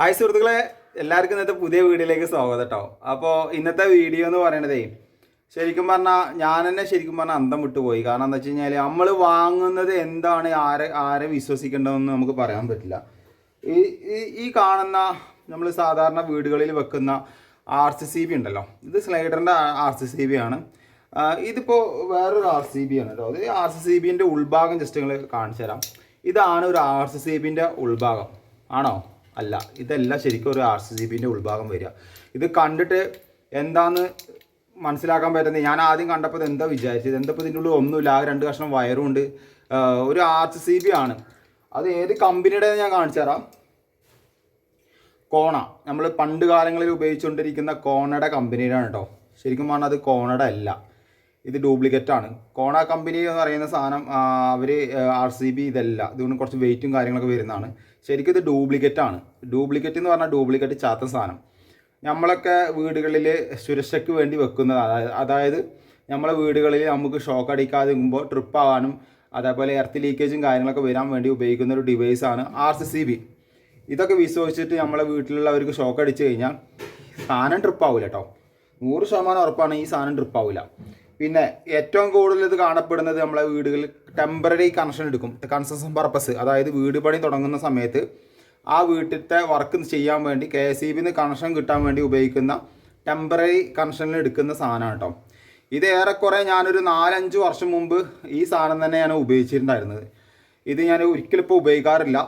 Hi സുഹൃത്തുക്കളെ. എല്ലാവർക്കും ഇന്നത്തെ പുതിയ വീഡിയോയിലേക്ക് സ്വാഗതം കേട്ടോ. അപ്പോൾ ഇന്നത്തെ വീഡിയോ എന്ന് പറയണതേ ശരിക്കും പറഞ്ഞാൽ ഞാൻ തന്നെ ശരിക്കും പറഞ്ഞാൽ അന്തം വിട്ടുപോയി കാരണം എന്താ വെച്ച് കഴിഞ്ഞാൽ നമ്മൾ വാങ്ങുന്നത് എന്താണ് ആരെ ആരെ വിശ്വസിക്കേണ്ടതെന്ന് നമുക്ക് പറയാൻ പറ്റില്ല. ഈ ഈ- ഈ കാണുന്ന നമ്മൾ സാധാരണ വീടുകളിൽ വെക്കുന്ന ആർ സി സി ബി ഉണ്ടല്ലോ. ഇത് സ്ലൈഡറിന്റെ ആർ സി സി ബി ആണ്. ഇതിപ്പോൾ വേറൊരു ആർ സി ബി ആണ് കേട്ടോ. ഇത് ആർ സി സി ബിന്റെ ഉൾഭാഗം ജസ്റ്റ് നിങ്ങൾ കാണിച്ചു തരാം. ഇതാണ് ഒരു ആർ സി സി ബിന്റെ ഉൾഭാഗം. ആണോ? അല്ല ഇതല്ല ശരിക്കും ഒരു ആർ സി സി ബിന്റെ ഉൾഭാഗം വരിക. ഇത് കണ്ടിട്ട് എന്താന്ന് മനസ്സിലാക്കാൻ പറ്റുന്നത്? ഞാൻ ആദ്യം കണ്ടപ്പോൾ എന്താ വിചാരിച്ചത്? എന്താ ഇപ്പോൾ ഇതിന്റെ ഉള്ളിൽ ഒന്നുമില്ല ആ രണ്ട് കഷ്ണം വയറും ഉണ്ട് ഒരു ആർ സി സി ബി ആണ്. അത് ഏത് കമ്പനിയുടെ ഞാൻ കാണിച്ചു തരാം. കോണ. നമ്മൾ പണ്ട് കാലങ്ങളിൽ ഉപയോഗിച്ചുകൊണ്ടിരിക്കുന്ന കോണയുടെ കമ്പനിയുടെ കേട്ടോ ശരിക്കും പറഞ്ഞാൽ അത് കോണയുടെ അല്ല. ഇത് ഡ്യൂപ്ലിക്കേറ്റ് ആണ്. കോണ കമ്പനി എന്ന് പറയുന്ന സാധനം അവർ ആർ സി ബി ഇതല്ല. ഇതുകൊണ്ട് കുറച്ച് വെയിറ്റും കാര്യങ്ങളൊക്കെ വരുന്നതാണ്. ശരിക്കും ഇത് ഡ്യൂപ്ലിക്കേറ്റ് ആണ്. ഡ്യൂപ്ലിക്കേറ്റ് എന്ന് പറഞ്ഞാൽ ഡ്യൂപ്ലിക്കേറ്റ് ചാത്ത സാധനം. നമ്മളൊക്കെ വീടുകളിൽ സുരക്ഷയ്ക്ക് വേണ്ടി വെക്കുന്നത് അതായത് അതായത് നമ്മളെ വീടുകളിൽ നമുക്ക് ഷോക്ക് അടിക്കാതെ നിൽക്കുമ്പോൾ ട്രിപ്പ് ആവാനും അതേപോലെ എർത്ത് ലീക്കേജും കാര്യങ്ങളൊക്കെ വരാൻ വേണ്ടി ഉപയോഗിക്കുന്ന ഒരു ഡിവൈസാണ് ആർ സി സി ബി ഇതൊക്കെ വിശ്വസിച്ചിട്ട് നമ്മളെ വീട്ടിലുള്ളവർക്ക് ഷോക്ക് അടിച്ചു കഴിഞ്ഞാൽ സാധനം ട്രിപ്പ് ആവില്ല കേട്ടോ നൂറ് ശതമാനം ഉറപ്പാണ് ഈ സാധനം ട്രിപ്പ് ആവില്ല പിന്നെ ഏറ്റവും കൂടുതൽ ഇത് കാണപ്പെടുന്നത് നമ്മളെ വീടുകളിൽ ടെമ്പററി കണക്ഷൻ എടുക്കും. കൺസ്ട്രക്ഷൻ പർപ്പസ് അതായത് വീട് പണി തുടങ്ങുന്ന സമയത്ത് ആ വീട്ടിലത്തെ വർക്ക് ചെയ്യാൻ വേണ്ടി കെ എസ് ഇ ബിന്ന് കണക്ഷൻ കിട്ടാൻ വേണ്ടി ഉപയോഗിക്കുന്ന ടെമ്പററി കണക്ഷനിൽ എടുക്കുന്ന സാധനമാണ് കേട്ടോ ഇത് ഏറെക്കുറെ ഞാനൊരു നാലഞ്ച് വർഷം മുമ്പ് ഈ സാധനം തന്നെയാണ് ഉപയോഗിച്ചിട്ടുണ്ടായിരുന്നത്. ഇത് ഞാൻ ഒരിക്കലും ഇപ്പോൾ ഉപയോഗിക്കാറില്ല.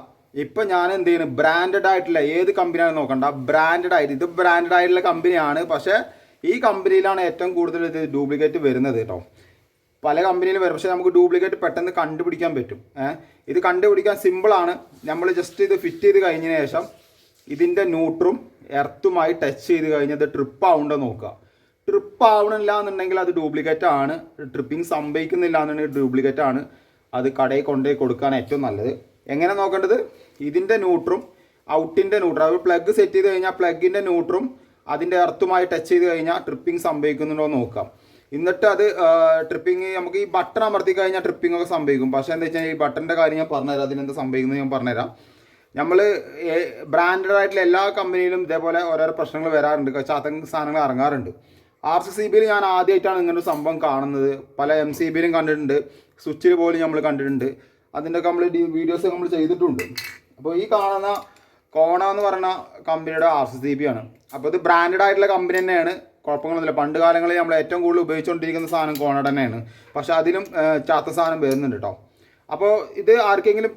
ഇപ്പം ഞാൻ എന്ത് ചെയ്യുന്നു ബ്രാൻഡഡ് ആയിട്ടുള്ള ഏത് കമ്പനിയാണ് നോക്കണ്ട. ബ്രാൻഡഡ് ആയിട്ട് ഇത് ബ്രാൻഡഡ് ആയിട്ടുള്ള കമ്പനിയാണ് പക്ഷേ ഈ കമ്പനിയിലാണ് ഏറ്റവും കൂടുതൽ ഇത് ഡ്യൂപ്ലിക്കേറ്റ് വരുന്നത് കേട്ടോ പല കമ്പനിയിലും വരും. പക്ഷേ നമുക്ക് ഡ്യൂപ്ലിക്കേറ്റ് പെട്ടെന്ന് കണ്ടുപിടിക്കാൻ പറ്റും. ഇത് കണ്ടുപിടിക്കാൻ സിമ്പിളാണ് നമ്മൾ ജസ്റ്റ് ഇത് ഫിറ്റ് ചെയ്ത് കഴിഞ്ഞതിന് ശേഷം ഇതിന്റെ ന്യൂട്രും എർത്തുമായി ടച്ച് ചെയ്ത് കഴിഞ്ഞത് ട്രിപ്പ് ആവുണ്ടോ നോക്കുക. ട്രിപ്പ് ആവണില്ല എന്നുണ്ടെങ്കിൽ അത് ഡ്യൂപ്ലിക്കേറ്റ് ആണ്. ട്രിപ്പിംഗ് സംഭവിക്കുന്നില്ല എന്നുണ്ടെങ്കിൽ ഡ്യൂപ്ലിക്കേറ്റ് ആണ്. അത് കടയിൽ കൊണ്ടുപോയി കൊടുക്കാൻ ഏറ്റവും നല്ലത്. എങ്ങനെ നോക്കേണ്ടത്? ഇതിന്റെ ന്യൂട്രും ഔട്ടിന്റെ ന്യൂട്രും അത് പ്ലഗ് സെറ്റ് ചെയ്ത് കഴിഞ്ഞാൽ പ്ലഗിന്റെ ന്യൂട്രും അതിന്റെ എർത്തുമായി ടച്ച് ചെയ്ത് കഴിഞ്ഞാൽ ട്രിപ്പിംഗ് സംഭവിക്കുന്നുണ്ടോ എന്ന് നോക്കാം. എന്നിട്ട് അത് ട്രിപ്പിംഗ് നമുക്ക് ഈ ബട്ടൺ അമർത്തി കഴിഞ്ഞാൽ ട്രിപ്പിംഗ് ഒക്കെ സംഭവിക്കും. പക്ഷേ എന്താ വെച്ചാൽ ഈ ബട്ടന്റെ കാര്യം ഞാൻ പറഞ്ഞുതരാം. അതിനെന്താ സംഭവിക്കുന്നത് ഞാൻ പറഞ്ഞുതരാം. നമ്മൾ ബ്രാൻഡഡ് ആയിട്ടുള്ള എല്ലാ കമ്പനിയിലും ഇതേപോലെ ഓരോരോ പ്രശ്നങ്ങൾ വരാറുണ്ട്. ചാത്തൻ സാധനങ്ങൾ ഇറങ്ങാറുണ്ട്. ആർ സി സി ബിയിൽ ഞാൻ ആദ്യമായിട്ടാണ് ഇങ്ങനൊരു സംഭവം കാണുന്നത്. പല എം സി ബിയിലും കണ്ടിട്ടുണ്ട്. സ്വിച്ചിൽ പോലും നമ്മൾ കണ്ടിട്ടുണ്ട്. അതിന്റെയൊക്കെ നമ്മൾ വീഡിയോസ് നമ്മൾ ചെയ്തിട്ടുണ്ട്. അപ്പോൾ ഈ കാണുന്ന കോണ എന്ന് പറഞ്ഞ കമ്പനിയുടെ ആർ സി സി ബി ആണ്. അപ്പോൾ ഇത് ബ്രാൻഡഡ് ആയിട്ടുള്ള കമ്പനി തന്നെയാണ്. കുഴപ്പങ്ങളൊന്നുമില്ല. പണ്ട് കാലങ്ങളിൽ നമ്മൾ ഏറ്റവും കൂടുതൽ ഉപയോഗിച്ചുകൊണ്ടിരിക്കുന്ന സാധനം കോണ തന്നെയാണ്. പക്ഷെ അതിലും ചാത്ത സാധനം വരുന്നുണ്ട് കേട്ടോ അപ്പോൾ ഇത് ആർക്കെങ്കിലും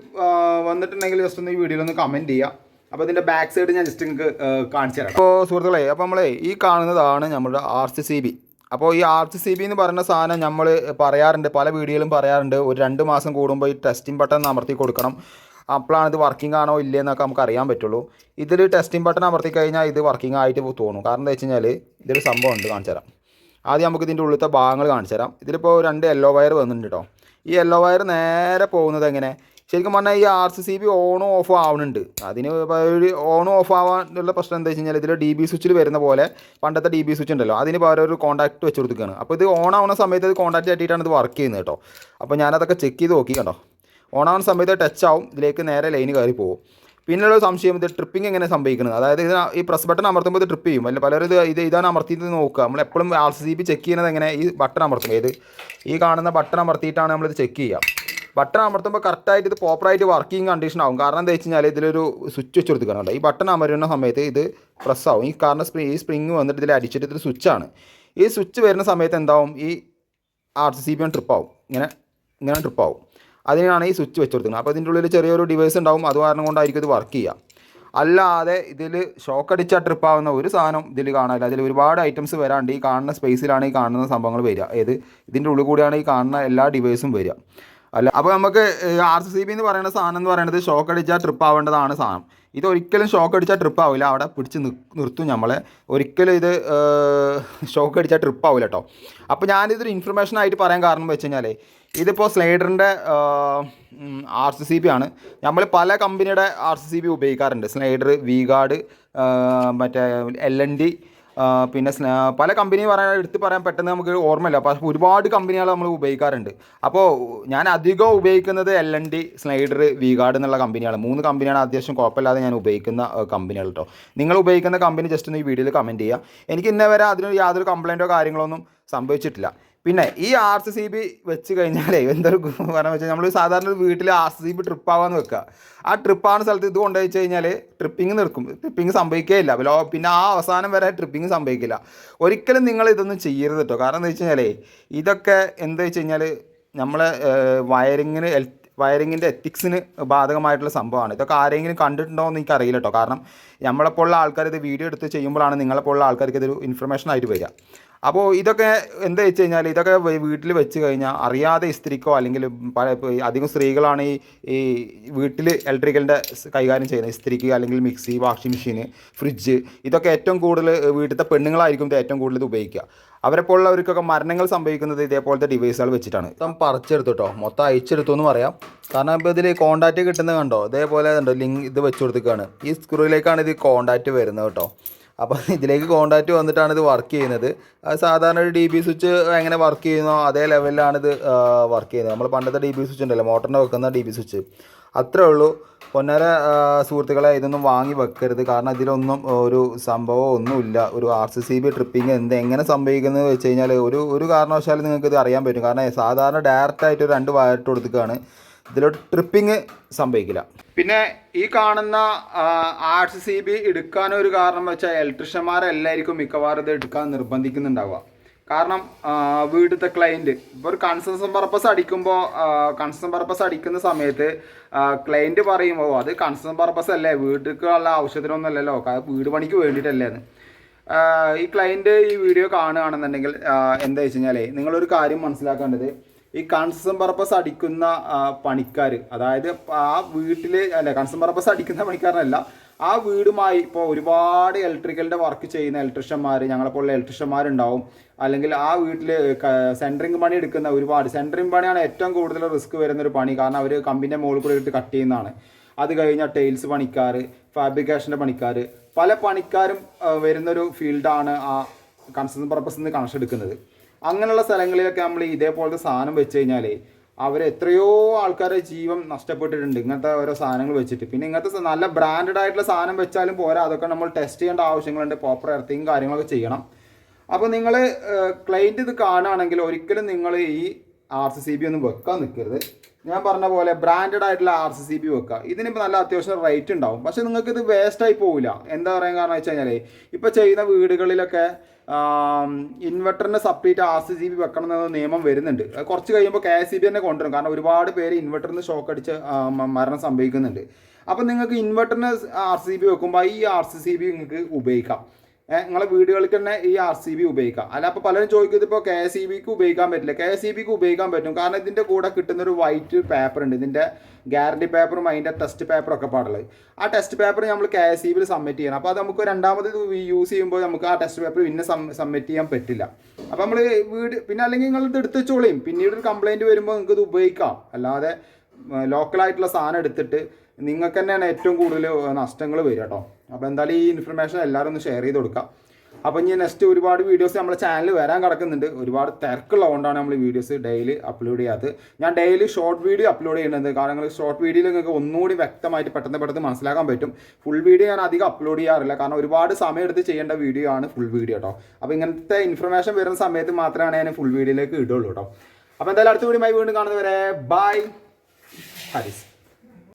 വന്നിട്ടുണ്ടെങ്കിൽ ജസ്റ്റ് ഒന്ന് ഈ വീഡിയോയിൽ ഒന്ന് കമന്റ് ചെയ്യുക അപ്പോൾ ഇതിന്റെ ബാക്ക് സൈഡ് ഞാൻ ജസ്റ്റ് നിങ്ങൾക്ക് കാണിച്ചു തരാം അപ്പോൾ സുഹൃത്തുക്കളെ അപ്പോൾ നമ്മളെ ഈ കാണുന്നതാണ് നമ്മുടെ ആർ സി സി ബി അപ്പോൾ ഈ ആർ സി സി ബി എന്ന് പറയുന്ന സാധനം നമ്മൾ പറയാറുണ്ട് പല വീഡിയോയിലും പറയാറുണ്ട്. ഒരു രണ്ട് മാസം കൂടുമ്പോൾ ഈ ടെസ്റ്റിംഗ് ബട്ടൺ അമർത്തി കൊടുക്കണം. അപ്പോഴാണ് ഇത് വർക്കിംഗ് ആണോ ഇല്ലേ എന്നൊക്കെ നമുക്ക് അറിയാൻ പറ്റുള്ളൂ. ഇതിൽ ടെസ്റ്റിംഗ് ബട്ടൺ അമർത്തി കഴിഞ്ഞാൽ ഇത് വർക്കിംഗ് ആയിട്ട് തോന്നും. കാരണം എന്താ വെച്ച് കഴിഞ്ഞാൽ ഇതൊരു സംഭവം ഉണ്ട് കാണിച്ചു തരാം. ആദ്യം നമുക്ക് ഇതിന്റെ ഉള്ളിലത്തെ ഭാഗങ്ങൾ കാണിച്ചു തരാം. ഇതിലിപ്പോൾ രണ്ട് യെല്ലോ വയർ വന്നിട്ടുണ്ട് കേട്ടോ ഈ യെല്ലോ വയർ നേരെ പോകുന്നത് എങ്ങനെ? ശരിക്കും പറഞ്ഞാൽ ഈ ആർ സി സി ബി ഓണും ഓഫും ആവുന്നുണ്ട് അതിന് ഒരു ഓണും ഓഫ് ആവാനുള്ള പ്രശ്നം എന്താ വെച്ച് കഴിഞ്ഞാൽ ഇതിൽ ഡി ബി സ്വിച്ചിൽ വരുന്ന പോലെ പണ്ടത്തെ ഡി ബി സ്വിച്ച് ഉണ്ടല്ലോ. അതിന് പകരം ഒരു കോൺടാക്ട് വെച്ച് കൊടുക്കുകയാണ് അപ്പോൾ ഇത് ഓൺ ആവുന്ന സമയത്ത് ഇത് കോൺടാക്ട് ആയിട്ടാണ് ഇത് വർക്ക് ചെയ്യുന്നത് കേട്ടോ അപ്പോൾ ഞാനതൊക്കെ ചെക്ക് ചെയ്ത് നോക്കി കണ്ടോ ഓൺ ആവുന്ന സമയത്ത് ടച്ച് ആവും. ഇതിലേക്ക് നേരെ ലൈന് കയറി പോകും. പിന്നെയുള്ള സംശയം ഇത് ട്രിപ്പിംഗ് എങ്ങനെ സംഭവിക്കുന്നത്? അതായത് ഇത് ഈ പ്രസ് ബട്ടൺ അമർത്തുമ്പോൾ ഇത് ട്രിപ്പ് ചെയ്യും. അല്ല പലരും ഇത് ഇത് ഇതാണ് അമർത്തിയത് നോക്കുക. നമ്മൾ എപ്പോഴും ആർ സി ബി ചെക്ക് ചെയ്യുന്നത് എങ്ങനെ? ഈ ബട്ടൺ അമർത്തും ഏത്? ഈ കാണുന്ന ബട്ടൺ അമർത്തിയിട്ടാണ് നമ്മളിത് ചെക്ക് ചെയ്യുക. ബട്ടൺ അമർത്തുമ്പോൾ കറക്റ്റായിട്ട് ഇത് പ്രോപ്പറായിട്ട് വർക്കിംഗ് കണ്ടീഷൻ ആവും. കാരണം എന്താ വെച്ച് കഴിഞ്ഞാൽ ഇതിലൊരു സ്വിച്ച് വെച്ച് കൊടുക്കുന്നുണ്ട് ഈ ബട്ടൺ അമരുന്ന സമയത്ത് ഇത് പ്രസ് ആവും. ഈ കാരണം സ്പ്രിങ് ഈ സ്പ്രിങ് വന്നിട്ട് ഇതിൽ അടിച്ചിട്ട് ഇതൊരു സ്വിച്ചാണ് ഈ സ്വിച്ച് വരുന്ന സമയത്ത് എന്താവും? ഈ ആർ സി ബി ട്രിപ്പ് ആവും. ഇങ്ങനെ ഇങ്ങനെ ട്രിപ്പ് ആവും. അതിനാണ് ഈ സ്വിച്ച് വെച്ച് കൊടുക്കുന്നത് അപ്പോൾ ഇതിന്റെ ഉള്ളിൽ ചെറിയൊരു ഡിവൈസ് ഉണ്ടാവും. അത് കാരണം കൊണ്ടായിരിക്കും ഇത് വർക്ക് ചെയ്യുക. അല്ലാതെ ഇതിൽ ഷോക്ക് അടിച്ചാൽ ട്രിപ്പാവുന്ന ഒരു സാധനം ഇതിൽ കാണാനില്ല. അതിൽ ഒരുപാട് ഐറ്റംസ് വരാണ്ട് ഈ കാണുന്ന സ്പേസിലാണ് ഈ കാണുന്ന സംഭവങ്ങൾ വരിക. ഏത്? ഇതിന്റെ ഉള്ളിൽ കൂടിയാണ് ഈ കാണുന്ന എല്ലാ ഡിവൈസും വരിക. അല്ല അപ്പോൾ നമുക്ക് ആർ സി ബി എന്ന് പറയുന്ന സാധനം എന്ന് പറയുന്നത് ഷോക്ക് അടിച്ചാൽ ട്രിപ്പ് ആവേണ്ടതാണ് സാധനം. ഇത് ഒരിക്കലും ഷോക്ക് അടിച്ചാൽ ട്രിപ്പ് ആവില്ല. അവിടെ പിടിച്ച് നിർത്തും നമ്മളെ ഒരിക്കലും ഇത് ഷോക്ക് അടിച്ചാൽ ട്രിപ്പ് ആവില്ല കേട്ടോ അപ്പോൾ ഞാനിതൊരു ഇൻഫർമേഷൻ ആയിട്ട് പറയാൻ കാരണം വെച്ച് കഴിഞ്ഞാൽ ഇതിപ്പോൾ സ്ലൈഡറിന്റെ ആർ സി സി ബി ആണ്. നമ്മൾ പല കമ്പനിയുടെ ആർ സി സി ബി ഉപയോഗിക്കാറുണ്ട്. സ്ലൈഡർ വി ഗാർഡ് മറ്റേ എൽ എൻ ഡി പിന്നെ പല കമ്പനി പറയാൻ എടുത്ത് പറയാൻ പെട്ടെന്ന് നമുക്ക് ഓർമ്മയില്ല. അപ്പോൾ ഒരുപാട് കമ്പനികൾ നമ്മൾ ഉപയോഗിക്കാറുണ്ട്. അപ്പോൾ ഞാൻ അധികം ഉപയോഗിക്കുന്നത് L N D Schneider V Guard എന്നുള്ള കമ്പനിയാണ് മൂന്ന് കമ്പനിയാണ് അത്യാവശ്യം കുഴപ്പമില്ലാതെ ഞാൻ ഉപയോഗിക്കുന്ന കമ്പനികൾ കേട്ടോ നിങ്ങൾ ഉപയോഗിക്കുന്ന കമ്പനി ജസ്റ്റ് ഒന്ന് ഈ വീഡിയോയിൽ കമന്റ് ചെയ്യുക എനിക്ക് ഇന്നേ വരെ അതിനൊരു യാതൊരു കംപ്ലയിന്റോ കാര്യങ്ങളൊന്നും സംഭവിച്ചിട്ടില്ല. പിന്നെ ഈ ആർ സി സി ബി വെച്ച് കഴിഞ്ഞാലേ എന്തൊരു പറയാന്ന് വെച്ചാൽ നമ്മൾ സാധാരണ വീട്ടിൽ R C C B trip ആവാന്ന് വെക്കുക ആ ട്രിപ്പ് ആവുന്ന സ്ഥലത്ത് ഇത് കൊണ്ടു വെച്ച് കഴിഞ്ഞാൽ ട്രിപ്പിംഗ് നിൽക്കും ട്രിപ്പിംഗ് സംഭവിക്കുകയില്ല പിന്നെ ആ അവസാനം വരെ ട്രിപ്പിംഗ് സംഭവിക്കില്ല. ഒരിക്കലും നിങ്ങൾ ഇതൊന്നും ചെയ്യരുത് കേട്ടോ കാരണം എന്താ വെച്ച് കഴിഞ്ഞാലേ ഇതൊക്കെ എന്താ വെച്ച് കഴിഞ്ഞാൽ നമ്മളെ വയറിങ്ങിന് വയറിങ്ങിന്റെ എത്തിക്സിന് ബാധകമായിട്ടുള്ള സംഭവമാണ്. ഇതൊക്കെ ആരെങ്കിലും കണ്ടിട്ടുണ്ടോ എന്ന് എനിക്ക് അറിയില്ല കേട്ടോ കാരണം നമ്മളെപ്പോലുള്ള ആൾക്കാർ ഇത് വീഡിയോ എടുത്ത് ചെയ്യുമ്പോഴാണ് നിങ്ങളെപ്പോലുള്ള ആൾക്കാർക്ക് ഇതൊരു ഇൻഫർമേഷൻ ആയിട്ട് വരിക. അപ്പോൾ ഇതൊക്കെ എന്താ വെച്ച് കഴിഞ്ഞാൽ ഇതൊക്കെ വീട്ടിൽ വെച്ച് കഴിഞ്ഞാൽ അറിയാതെ സ്ത്രീക്കോ അല്ലെങ്കിൽ പല അധികം സ്ത്രീകളാണ് ഈ ഈ വീട്ടിൽ ഇലക്ട്രിക്കലിന്റെ കൈകാര്യം ചെയ്യുന്നത്. സ്ത്രീക്ക് അല്ലെങ്കിൽ മിക്സി വാഷിംഗ് മെഷീൻ ഫ്രിഡ്ജ് ഇതൊക്കെ ഏറ്റവും കൂടുതൽ വീട്ടിലത്തെ പെണ്ണുങ്ങളായിരിക്കും ഇത് ഏറ്റവും കൂടുതൽ ഇത് ഉപയോഗിക്കുക. അവരെ പോലുള്ളവർക്കൊക്കെ മരണങ്ങൾ സംഭവിക്കുന്നത് ഇതേപോലത്തെ ഡിവൈസുകൾ വെച്ചിട്ടാണ്. മൊത്തം പറിച്ചെടുത്തു കേട്ടോ മൊത്തം അയച്ചെടുത്തു എന്ന് പറയാം. കാരണം ഇപ്പോൾ ഇതിൽ കോണ്ടാക്റ്റ് കിട്ടുന്നത് കണ്ടോ? ഇതേപോലെ ഉണ്ടോ ലിങ്ക് ഇത് വെച്ച് കൊടുത്തേക്കാണ്. ഈ സ്ക്രൂയിലേക്കാണ് ഇത് കോണ്ടാക്റ്റ് വരുന്നത് കേട്ടോ അപ്പോൾ ഇതിലേക്ക് കോണ്ടാക്റ്റ് വന്നിട്ടാണ് ഇത് വർക്ക് ചെയ്യുന്നത്. സാധാരണ ഒരു ഡി ബി സ്വിച്ച് എങ്ങനെ വർക്ക് ചെയ്യുന്നോ അതേ ലെവലിലാണ് ഇത് വർക്ക് ചെയ്യുന്നത്. നമ്മൾ പണ്ടത്തെ ഡി ബി സ്വിച്ച് ഉണ്ടല്ലോ മോട്ടറിന്റെ വെക്കുന്ന ഡി ബി സ്വിച്ച് അത്രേ ഉള്ളൂ. പൊന്നര സുഹൃത്തുക്കളെ ഇതൊന്നും വാങ്ങി വെക്കരുത്. കാരണം ഇതിലൊന്നും ഒരു സംഭവം ഒന്നുമില്ല. ഒരു R C C B tripping എന്ത് എങ്ങനെ സംഭവിക്കുന്നത് വെച്ച് കഴിഞ്ഞാൽ ഒരു ഒരു കാരണവശാലും നിങ്ങൾക്ക് ഇത് അറിയാൻ പറ്റും. കാരണം സാധാരണ ഡയറക്റ്റായിട്ട് രണ്ട് വയറിട്ട് കൊടുക്കുകയാണ് ഇതിലോട്ട് ട്രിപ്പിങ് സംഭവിക്കില്ല. പിന്നെ ഈ കാണുന്ന ആർ സി സി ബി എടുക്കാനൊരു കാരണം വെച്ചാൽ ഇലക്ട്രീഷ്യന്മാരെല്ലായിരിക്കും മിക്കവാറും ഇത് എടുക്കാൻ നിർബന്ധിക്കുന്നുണ്ടാവുക. കാരണം വീടത്തെ ക്ലയന്റ് ഇപ്പോൾ ഒരു കൺസൺസൺ പർപ്പസ് അടിക്കുമ്പോൾ കൺസംഷൻ പർപ്പസ് അടിക്കുന്ന സമയത്ത് ക്ലയന്റ് പറയുമ്പോൾ അത് കൺസംഷൻ പർപ്പസ് അല്ലേ? വീട്ടിലേക്കുള്ള ആവശ്യത്തിനൊന്നുമല്ലല്ലോ. വീട് പണിക്ക് വേണ്ടിയിട്ടല്ലേ എന്ന് ഈ ക്ലയന്റ് ഈ വീഡിയോ കാണുകയാണെന്നുണ്ടെങ്കിൽ എന്താ വെച്ച് കഴിഞ്ഞാൽ നിങ്ങളൊരു കാര്യം മനസ്സിലാക്കേണ്ടത്. ഈ കൺസം പർപ്പസ് അടിക്കുന്ന പണിക്കാർ അതായത് ആ വീട്ടിൽ അല്ല കൺസം പർപ്പസ് അടിക്കുന്ന പണിക്കാരനല്ല ആ വീടുമായി ഇപ്പോൾ ഒരുപാട് ഇലക്ട്രിക്കലിന്റെ വർക്ക് ചെയ്യുന്ന ഇലക്ട്രീഷ്യന്മാർ ഞങ്ങളെപ്പോലുള്ള ഇലക്ട്രീഷ്യന്മാരുണ്ടാവും. അല്ലെങ്കിൽ ആ വീട്ടിൽ സെന്ററിങ് പണി എടുക്കുന്ന ഒരുപാട് സെന്ററിങ് പണിയാണ് ഏറ്റവും കൂടുതൽ റിസ്ക് വരുന്ന ഒരു പണി. കാരണം അവർ കമ്പിന്റെ മുകളിൽ കൂടി ഇട്ട് കട്ട് ചെയ്യുന്നതാണ്. അത് കഴിഞ്ഞാൽ ടൈൽസ് പണിക്കാർ ഫാബ്രിക്കേഷന്റെ പണിക്കാർ പല പണിക്കാരും വരുന്നൊരു ഫീൽഡാണ് ആ കൺസ്ട്രക്ഷൻ പർപ്പസിൽ നിന്ന് കണക്ഷൻ എടുക്കുന്നത്. അങ്ങനെയുള്ള സ്ഥലങ്ങളിലൊക്കെ നമ്മൾ ഇതേപോലത്തെ സാധനം വെച്ച് കഴിഞ്ഞാൽ അവർ എത്രയോ ആൾക്കാരുടെ ജീവൻ നഷ്ടപ്പെട്ടിട്ടുണ്ട് ഇങ്ങനത്തെ ഓരോ സാധനങ്ങൾ വെച്ചിട്ട്. പിന്നെ ഇങ്ങനത്തെ നല്ല ബ്രാൻഡഡ് ആയിട്ടുള്ള സാധനം വെച്ചാലും പോരാ. അതൊക്കെ നമ്മൾ ടെസ്റ്റ് ചെയ്യേണ്ട ആവശ്യങ്ങളുണ്ട്. പ്രോപ്പർ എർത്തിങ് കാര്യങ്ങളൊക്കെ ചെയ്യണം. അപ്പോൾ നിങ്ങൾ ക്ലൈന്റ് ഇത് കാണുകയാണെങ്കിൽ ഒരിക്കലും നിങ്ങൾ ഈ ആർ സി സി ബി ഒന്നും വെക്കാൻ നിൽക്കരുത് ഞാൻ പറഞ്ഞ പോലെ ബ്രാൻഡഡ് ആയിട്ടുള്ള ആർ സി സി ബി വെക്കുക. ഇതിനിപ്പോൾ നല്ല അത്യാവശ്യം റേറ്റ് ഉണ്ടാവും. പക്ഷേ നിങ്ങൾക്ക് ഇത് വേസ്റ്റ് ആയി പോവില്ല. എന്താ പറയാൻ കാരണം വെച്ച് കഴിഞ്ഞാൽ ഇപ്പോൾ ചെയ്യുന്ന വീടുകളിലൊക്കെ ഇൻവെർട്ടറിന് separate R C C B വെക്കണം എന്ന നിയമം വരുന്നുണ്ട്. കുറച്ച് കഴിയുമ്പോൾ കെ എസ് സി ബി തന്നെ കൊണ്ടുവരും. കാരണം ഒരുപാട് പേര് ഇൻവെർട്ടറിന് ഷോക്ക് അടിച്ച് മരണം സംഭവിക്കുന്നുണ്ട്. അപ്പം നിങ്ങൾക്ക് ഇൻവെർട്ടറിന് ആർ സി ബി വെക്കുമ്പോൾ ഈ ആർ സി സി ബി നിങ്ങൾക്ക് ഉപയോഗിക്കാം. നിങ്ങളെ വീടുകൾക്ക് തന്നെ ഈ ആർ സി ബി ഉപയോഗിക്കാം. അല്ല അപ്പോൾ പലരും ചോദിക്കുന്നത് ഇപ്പോൾ കെ ഇ ബിക്ക് ഉപയോഗിക്കാൻ പറ്റില്ല? കെ ഇ ബിക്ക് ഉപയോഗിക്കാൻ പറ്റും. കാരണം ഇതിന്റെ കൂടെ കിട്ടുന്ന ഒരു വൈറ്റ് പേപ്പർ ഉണ്ട്. ഇതിന്റെ ഗ്യാരണ്ടി പേപ്പറും അതിന്റെ ടെസ്റ്റ് പേപ്പറും ഒക്കെ പാടുള്ളത് ആ ടെസ്റ്റ് പേപ്പർ നമ്മൾ കെ എസ് ബിയിൽ സബ്മിറ്റ് ചെയ്യണം. അപ്പോൾ അത് നമുക്ക് രണ്ടാമത് യൂസ് ചെയ്യുമ്പോൾ നമുക്ക് ആ ടെസ്റ്റ് പേപ്പർ പിന്നെ സബ്മിറ്റ് ചെയ്യാൻ പറ്റില്ല. അപ്പോൾ നമ്മൾ വീട് പിന്നെ അല്ലെങ്കിൽ നിങ്ങൾ ഇത് എടുത്ത് വെച്ചോളിയും പിന്നീട് ഒരു കംപ്ലൈന്റ് വരുമ്പോൾ നിങ്ങൾക്ക് ഇത് ഉപയോഗിക്കാം. അല്ലാതെ ലോക്കലായിട്ടുള്ള സാധനം എടുത്തിട്ട് നിങ്ങൾക്ക് തന്നെയാണ് ഏറ്റവും കൂടുതൽ നഷ്ടങ്ങൾ വരിക കേട്ടോ അപ്പോൾ എന്തായാലും ഈ ഇൻഫർമേഷൻ എല്ലാവരും ഒന്ന് ഷെയർ ചെയ്ത് കൊടുക്കാം. അപ്പോൾ ഇനി നെക്സ്റ്റ് ഒരുപാട് വീഡിയോസ് നമ്മുടെ ചാനൽ വരാൻ കിടക്കുന്നുണ്ട്. ഒരുപാട് തിരക്കുള്ളതുകൊണ്ടാണ് നമ്മൾ വീഡിയോസ് ഡെയിലി അപ്ലോഡ് ചെയ്യാത്തത്. ഞാൻ ഡെയിലി ഷോർട്ട് വീഡിയോ അപ്ലോഡ് ചെയ്യുന്നത് കാരണം ഷോർട്ട് വീഡിയോയിൽ നിങ്ങൾക്ക് ഒന്നുകൂടി വ്യക്തമായിട്ട് പെട്ടെന്ന് പെട്ടെന്ന് മനസ്സിലാക്കാൻ പറ്റും. ഫുൾ വീഡിയോ ഞാൻ അധികം അപ്ലോഡ് ചെയ്യാറില്ല. കാരണം ഒരുപാട് സമയം എടുത്ത് ചെയ്യേണ്ട വീഡിയോ ആണ് ഫുൾ വീഡിയോ കേട്ടോ അപ്പോൾ ഇങ്ങനത്തെ ഇൻഫർമേഷൻ വരുന്ന സമയത്ത് മാത്രമാണ് ഞാൻ ഫുൾ വീഡിയോയിലേക്ക് ഇടുള്ളൂ കേട്ടോ അപ്പോൾ എന്തായാലും അടുത്ത വീഡിയോ വീണ്ടും കാണുന്നവരെ ബൈ ഹരിസ്.